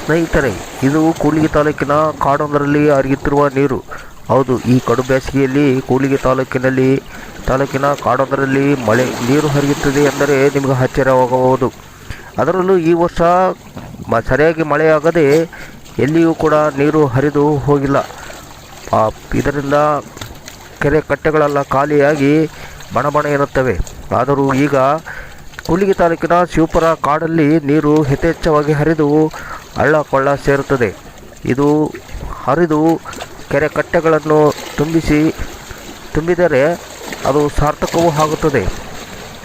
ಸ್ನೇಹಿತರೆ, ಇದು ಕೂಲಿಗೆ ತಾಲೂಕಿನ ಕಾಡೊಂದರಲ್ಲಿ ಹರಿಯುತ್ತಿರುವ ನೀರು. ಹೌದು, ಈ ಕಡು ಬೇಸಿಗೆಯಲ್ಲಿ ಕೂಲಿಗೆ ತಾಲೂಕಿನಲ್ಲಿ, ತಾಲೂಕಿನ ಕಾಡೊಂದರಲ್ಲಿ ಮಳೆ ನೀರು ಹರಿಯುತ್ತದೆ ಎಂದರೆ ನಿಮಗೆ ಆಶ್ಚರ್ಯವಾಗಬಹುದು. ಅದರಲ್ಲೂ ಈ ವರ್ಷ ಮ, ಸರಿಯಾಗಿ ಮಳೆಯಾಗದೆ ಎಲ್ಲಿಯೂ ಕೂಡ ನೀರು ಹರಿದು ಹೋಗಿಲ್ಲ. ಇದರಿಂದ ಕೆರೆ ಕಟ್ಟೆಗಳೆಲ್ಲ ಖಾಲಿಯಾಗಿ ಬಣ ಬಣ ಆದರೂ ಈಗ ಕೂಡ್ಲಿಗಿ ತಾಲೂಕಿನ ಶಿವಪುರ ಕಾಡಲ್ಲಿ ನೀರು ಯಥೇಚ್ಛವಾಗಿ ಹರಿದು ಹಳ್ಳ ಕೊಳ್ಳ ಸೇರುತ್ತದೆ. ಇದು ಹರಿದು ಕೆರೆ ಕಟ್ಟೆಗಳನ್ನು ತುಂಬಿಸಿ ತುಂಬಿದರೆ ಅದು ಸಾರ್ಥಕವೂ ಆಗುತ್ತದೆ.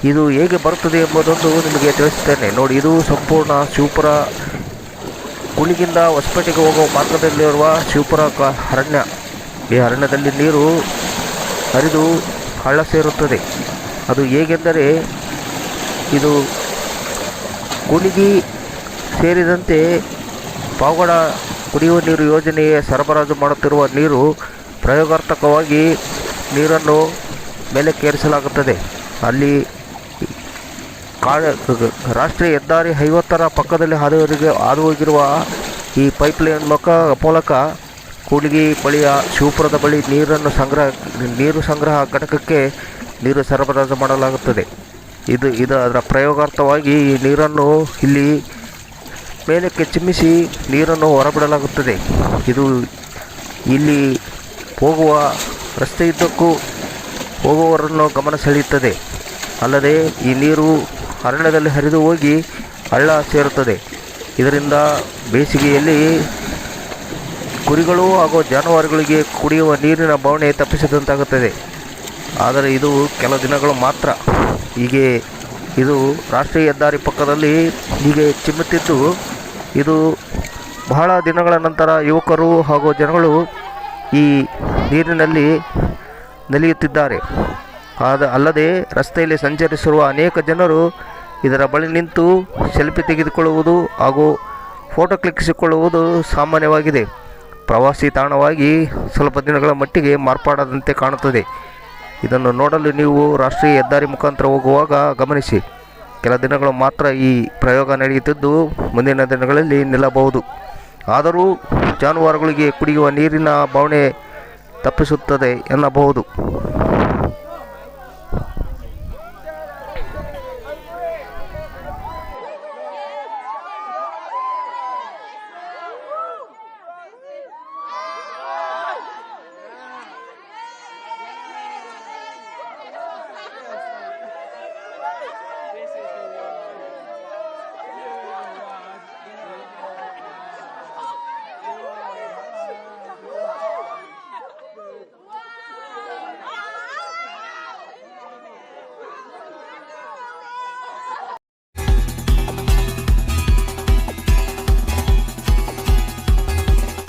ಇದು ಹೇಗೆ ಬರುತ್ತದೆ ಎಂಬುದೊಂದು ನಿಮಗೆ ತಿಳಿಸುತ್ತೇನೆ ನೋಡಿ, ಇದು ಸಂಪೂರ್ಣ ಶಿವಪುರ ಕುಳಿಗಿಂದ ಹೊಸಪೇಟೆಗೆ ಹೋಗುವ ಮಾರ್ಗದಲ್ಲಿರುವ ಶಿವಪುರ ಕ ಅರಣ್ಯ. ಈ ಅರಣ್ಯದಲ್ಲಿ ನೀರು ಹರಿದು ಹಳ್ಳ ಸೇರುತ್ತದೆ. ಅದು ಹೇಗೆಂದರೆ ಇದು ಕೂಲಿಗಿ ಸೇರಿದಂತೆ ಪಾವಗಡ ಕುಡಿಯುವ ನೀರು ಯೋಜನೆಗೆ ಸರಬರಾಜು ಮಾಡುತ್ತಿರುವ ನೀರು ಪ್ರಯೋಗಾರ್ಥಕವಾಗಿ ನೀರನ್ನು ಮೇಲಕ್ಕೇರಿಸಲಾಗುತ್ತದೆ. ಅಲ್ಲಿ ಕಾ, ರಾಷ್ಟ್ರೀಯ ಹೆದ್ದಾರಿ ಐವತ್ತರ ಪಕ್ಕದಲ್ಲಿ ಹಾದುವರಿಗೆ ಹಾದು ಹೋಗಿರುವ ಈ ಪೈಪ್ಲೈನ್ ಮೂಲಕ ಮೂಲಕ ಕೂಲಿಗಿ ಬಳಿಯ ಶಿವಪುರದ ಬಳಿ ನೀರನ್ನು ಸಂಗ್ರಹ, ನೀರು ಸಂಗ್ರಹ ಘಟಕಕ್ಕೆ ನೀರು ಸರಬರಾಜು ಮಾಡಲಾಗುತ್ತದೆ. ಇದು ಇದು ಅದರ ಪ್ರಯೋಗಾರ್ಥವಾಗಿ ಈ ನೀರನ್ನು ಇಲ್ಲಿ ಮೇಲಕ್ಕೆ ಚಿಮ್ಮಿಸಿ ನೀರನ್ನು ಹೊರಬಿಡಲಾಗುತ್ತದೆ. ಇದು ಇಲ್ಲಿ ಹೋಗುವ ರಸ್ತೆಯುದ್ದಕ್ಕೂ ಹೋಗುವವರನ್ನು ಗಮನ ಸೆಳೆಯುತ್ತದೆ. ಅಲ್ಲದೆ ಈ ನೀರು ಅರಣ್ಯದಲ್ಲಿ ಹರಿದು ಹೋಗಿ ಹಳ್ಳ ಸೇರುತ್ತದೆ. ಇದರಿಂದ ಬೇಸಿಗೆಯಲ್ಲಿ ಕುರಿಗಳು ಹಾಗೂ ಜಾನುವಾರುಗಳಿಗೆ ಕುಡಿಯುವ ನೀರಿನ ಬವಣೆ ತಪ್ಪಿಸಿದಂತಾಗುತ್ತದೆ. ಆದರೆ ಇದು ಕೆಲ ದಿನಗಳು ಮಾತ್ರ. ಹೀಗೆ ಇದು ರಾಷ್ಟ್ರೀಯ ಹೆದ್ದಾರಿ ಪಕ್ಕದಲ್ಲಿ ಹೀಗೆ ಚಿಮ್ಮುತ್ತಿದ್ದು, ಇದು ಬಹಳ ದಿನಗಳ ನಂತರ ಯುವಕರು ಹಾಗೂ ಜನಗಳು ಈ ನೀರಿನಲ್ಲಿ ನಲಿಯುತ್ತಿದ್ದಾರೆ. ಆದ, ಅಲ್ಲದೆ ರಸ್ತೆಯಲ್ಲಿ ಸಂಚರಿಸಿರುವ ಅನೇಕ ಜನರು ಇದರ ಬಳಿ ನಿಂತು ಸೆಲ್ಫಿ ತೆಗೆದುಕೊಳ್ಳುವುದು ಹಾಗೂ ಫೋಟೋ ಕ್ಲಿಕ್ಕಿಸಿಕೊಳ್ಳುವುದು ಸಾಮಾನ್ಯವಾಗಿದೆ. ಪ್ರವಾಸಿ ತಾಣವಾಗಿ ಸ್ವಲ್ಪ ದಿನಗಳ ಮಟ್ಟಿಗೆ ಮಾರ್ಪಾಡದಂತೆ ಕಾಣುತ್ತದೆ. ಇದನ್ನು ನೋಡಲು ನೀವು ರಾಷ್ಟ್ರೀಯ ಹೆದ್ದಾರಿ ಮುಖಾಂತರ ಹೋಗುವಾಗ ಗಮನಿಸಿ. ಕೆಲ ದಿನಗಳು ಮಾತ್ರ ಈ ಪ್ರಯೋಗ ನಡೆಯುತ್ತಿದ್ದು ಮುಂದಿನ ದಿನಗಳಲ್ಲಿ ನಿಲ್ಲಬಹುದು. ಆದರೂ ಜಾನುವಾರುಗಳಿಗೆ ಕುಡಿಯುವ ನೀರಿನ ಬವಣೆ ತಪ್ಪಿಸುತ್ತದೆ ಎನ್ನಬಹುದು.